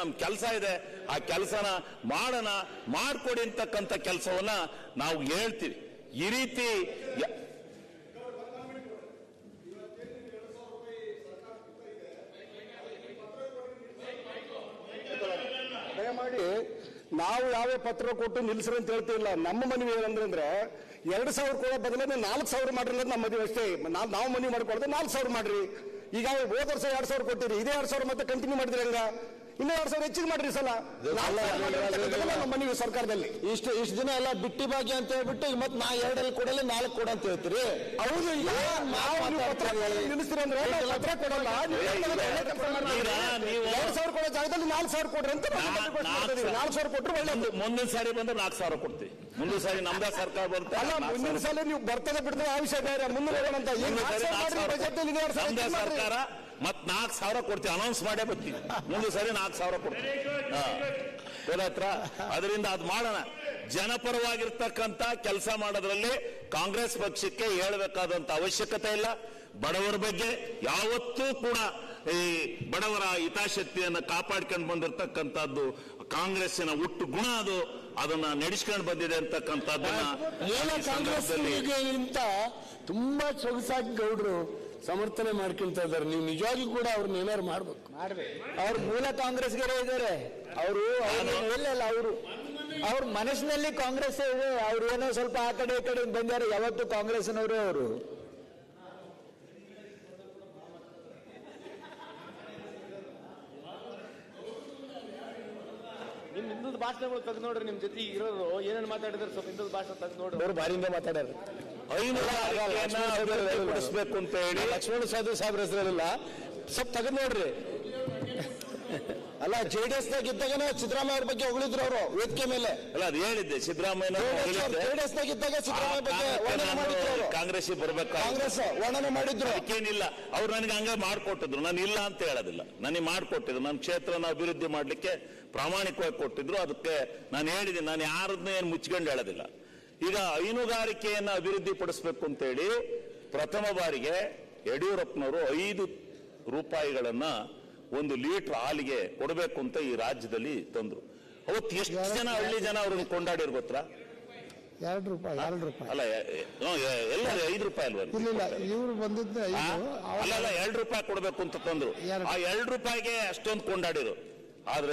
ನಮ್ ಕೆಲಸ ಇದೆ, ಆ ಕೆಲಸನ ಮಾಡೋಣ, ಮಾಡ್ಕೊಡಿ ಅಂತಕ್ಕಂಥ ಕೆಲಸವನ್ನ ನಾವು ಹೇಳ್ತೀವಿ. ಈ ರೀತಿ ದಯಮಾಡಿ, ನಾವು ಯಾವ ಪತ್ರ ಕೊಟ್ಟು ನಿಲ್ಸ್ರಿ ಅಂತ ಹೇಳ್ತಿಲ್ಲ ನಮ್ಮ ಮನವಿ ಏನಂದ್ರೆ ಎರಡು ಸಾವಿರ ಕೊಡೋ ಬದಲೇ ನಾಲ್ಕು ಸಾವಿರ ಮಾಡ್ರಿ ಅನ್ನೋದು ನಮ್ಮ ಮದುವೆ ಅಷ್ಟೇ. ನಾವು ನಾವು ಮನವಿ ಮಾಡ್ಕೊಳ್ದೆ ನಾಲ್ಕು ಸಾವಿರ ಮಾಡ್ರಿ. ಈಗ ಹೋದ ವರ್ಷ ಎರಡ್ ಸಾವಿರ ಕೊಟ್ಟಿರಿ, ಇದೇ ಎರಡ್ ಸಾವಿರ ಮತ್ತೆ ಕಂಟಿನ್ಯೂ ಮಾಡಿದ್ರಿ ಹಂಗ? ಇನ್ನೂ ಎರಡ್ ಸಾವಿರ ಹೆಚ್ಚಿಗೆ ಮಾಡ್ರಿ ಸಲ. ನಮ್ಮ ಮನವಿ ಸರ್ಕಾರದಲ್ಲಿ. ಇಷ್ಟು ಇಷ್ಟು ದಿನ ಎಲ್ಲ ಬಿಟ್ಟಿ ಭಾಗ್ಯ ಅಂತ ಹೇಳ್ಬಿಟ್ಟು ಈಗ ಮತ್ತೆ ನಾ ಎರಡಲ್ಲಿ ಕೊಡಲ್ಲ ನಾಲ್ಕು ಕೊಡ ಅಂತ ಹೇಳ್ತೀರಿ? ಹೌದು ನಿಲ್ಲಿಸ್ತೀರಿ ಅಂದ್ರೆ ಪತ್ರ ಕೊಡಲ್ಲ. ಎರಡು ಸಾವಿರ ಕೊಡೋ ಜಾಗದಲ್ಲಿ ನಾಲ್ಕು ಸಾವಿರ ಕೊಡ್ರಿ ಅಂತ ನಾಲ್ಕು ಸಾವಿರ ಕೊಟ್ರು ಒಳ್ಳೆಯದು ಮುಂದೆ- ಮುಂದಿನ ಸಾರಿ ಬಂದ್ರೆ ನಾಲ್ಕು ಸಾವಿರ ಕೊಡ್ತೀವಿ. ಮುಂದಿನ ಸಾರಿ ನಮ್ದೇ ಸರ್ಕಾರ ಬರುತ್ತೆ ಅಲ್ಲ ಮುಂದಿನ ಸಾಲ ನೀವು ಬರ್ತದೆ ಬಿಡ್ತದೆ ಆ ವಿಷಯ ಬೇರೆ. ಮುಂದೆ ಹೋಗೋಣ ಅಂತ. ಸರ್ಕಾರ ಮತ್ ನಾಲ್ಕು ಸಾವಿರ ಕೊಡ್ತೀವಿ ಅನೌನ್ಸ್ ಮಾಡೇ ಬರ್ತೀವಿ. ಮುಂದೆ ಸರಿ ನಾಲ್ಕು ಸಾವಿರ ಕೊಡ್ತೀವಿ. ಹತ್ರ ಅದರಿಂದ ಅದು ಮಾಡೋಣ. ಜನಪರವಾಗಿರ್ತಕ್ಕಂಥ ಕೆಲಸ ಮಾಡೋದ್ರಲ್ಲಿ ಕಾಂಗ್ರೆಸ್ ಪಕ್ಷಕ್ಕೆ ಹೇಳಬೇಕಾದಂತ ಅವಶ್ಯಕತೆ ಇಲ್ಲ. ಬಡವರ ಬಗ್ಗೆ ಯಾವತ್ತೂ ಕೂಡ ಈ ಬಡವರ ಹಿತಾಸಕ್ತಿಯನ್ನು ಕಾಪಾಡ್ಕೊಂಡು ಬಂದಿರತಕ್ಕಂಥದ್ದು ಕಾಂಗ್ರೆಸ್ಸಿನ ಹುಟ್ಟು ಗುಣ ಅದು. ಅದನ್ನ ನಡೆಸ್ಕೊಂಡು ಬಂದಿದೆ ಅಂತಕ್ಕಂಥದ್ದನ್ನ ಮೂಲ ಕಾಂಗ್ರೆಸ್ ತುಂಬಾ ಸೊಗಸಾಗಿ ಗೌಡ್ರು ಸಮರ್ಥನೆ ಮಾಡ್ಕೊಂತ ಇದ್ದಾರೆ. ನೀವು ನಿಜವಾಗಿ ಕೂಡ ಅವ್ರನ್ನ ಏನಾರು ಮಾಡ್ಬೇಕು. ಅವ್ರ ಮೂಲ ಕಾಂಗ್ರೆಸ್ಗರೇ ಇದ್ದಾರೆ. ಅವರು ಅವರು ಅವ್ರ. ಮನಸ್ಸಿನಲ್ಲಿ ಕಾಂಗ್ರೆಸ್ ಇದೆ. ಅವ್ರು ಏನೋ ಸ್ವಲ್ಪ ಆ ಕಡೆ ಈ ಕಡೆ ಬಂದಾರೆ ಯಾವತ್ತು ಕಾಂಗ್ರೆಸ್ನವರೇ ಅವರು. ನಿಮ್ ಹಿಂದದ ಭಾಷಣಗಳು ತೆಗೆದು ನೋಡ್ರಿ ನಿಮ್ ಜೊತೆ ಇರೋರು. ಏನೇನ್ ಮಾತಾಡಿದ್ರೆ ಸ್ವಲ್ಪ ಹಿಂದದ ಭಾಷಣ ತೆಗೆದು ನೋಡ್ರಿ ಅವ್ರು ಬಾರಿಂದ ಮಾತಾಡ್ಯಾರ ಹೈನುಗಾರಿಕೆಯನ್ನ ಅಭಿವೃದ್ಧಿಪಡಿಸ್ಬೇಕು ಅಂತ ಹೇಳಿ. ಲಕ್ಷ್ಮಣ ಸಾಧು ಸಾಹೇಬ್ರ ಹೆಸರಲ್ಲ ಸ್ವಲ್ಪ ತೆಗೆದು ನೋಡ್ರಿ. ಅಲ್ಲ ಜೆ ಡಿ ಎಸ್ ನಾಗ ಇದ್ದಾಗ ಸಿದ್ದರಾಮಯ್ಯ ಅವ್ರ ಬಗ್ಗೆ ಹೊಗಳಿದ್ರು ಅವರು ವೇದಿಕೆ ಮೇಲೆ. ಅಲ್ಲ ಅದು ಹೇಳಿದ್ದೆ ಸಿದ್ದರಾಮಯ್ಯ ಜೆ ಡಿ ಎಸ್ ನಾಗ ಇದ್ದಾಗ ಸಿದ್ದರಾಮಯ್ಯ ಬಗ್ಗೆ ವರ್ಣನೆ ಮಾಡಿದ್ರು ಕಾಂಗ್ರೆಸ್ ಬರ್ಬೇಕು ಕಾಂಗ್ರೆಸ್ ವರ್ಣನೆ ಮಾಡಿದ್ರು. ಅದಕ್ಕೇನಿಲ್ಲ ಅವ್ರು ನನಗೆ ಹಂಗ ಮಾಡ್ಕೊಟ್ಟಿದ್ರು. ನಾನು ಇಲ್ಲ ಅಂತ ಹೇಳೋದಿಲ್ಲ. ನನಗೆ ಮಾಡ್ಕೊಟ್ಟಿದ್ರು. ನನ್ನ ಕ್ಷೇತ್ರನ ಅಭಿವೃದ್ಧಿ ಮಾಡ್ಲಿಕ್ಕೆ ಪ್ರಾಮಾಣಿಕವಾಗಿ ಕೊಟ್ಟಿದ್ರು. ಅದಕ್ಕೆ ನಾನು ಹೇಳಿದ್ದೀನಿ ನಾನು ಯಾರನ್ನ ಏನು ಮುಚ್ಕೊಂಡು ಹೇಳೋದಿಲ್ಲ. ಈಗ ಹೈನುಗಾರಿಕೆಯನ್ನ ಅಭಿವೃದ್ಧಿ ಪಡಿಸ್ಬೇಕು ಅಂತೇಳಿ ಪ್ರಥಮ ಬಾರಿಗೆ ಯಡಿಯೂರಪ್ಪನವರು ಐದು ರೂಪಾಯಿಗಳನ್ನ ಒಂದು ಲೀಟರ್ ಹಾಲಿಗೆ ಕೊಡಬೇಕು ಅಂತ ಈ ರಾಜ್ಯದಲ್ಲಿ ತಂದ್ರು. ಅವತ್ತು ಎಷ್ಟು ಜನ ಹಳ್ಳಿ ಜನ ಅವ್ರನ್ನ ಕೊಂಡಾಡಿರ್ ಗೊತ್ತಾ? ಎರಡು ರೂಪಾಯಿ ಎರಡು ರೂಪಾಯಿ. ಅಲ್ಲ ಎಲ್ಲ ಐದು ರೂಪಾಯಿ ಅಲ್ವಾ ಇಲ್ಲ ಇವ್ರು ಬಂದಿದ್ದ ಅಲ್ಲ ಎರಡು ರೂಪಾಯಿ ಕೊಡಬೇಕು ಅಂತ ತಂದ್ರು. ಆ ಎರಡು ರೂಪಾಯಿಗೆ ಅಷ್ಟೊಂದು ಕೊಂಡಾಡಿರು ಆದ್ರೆ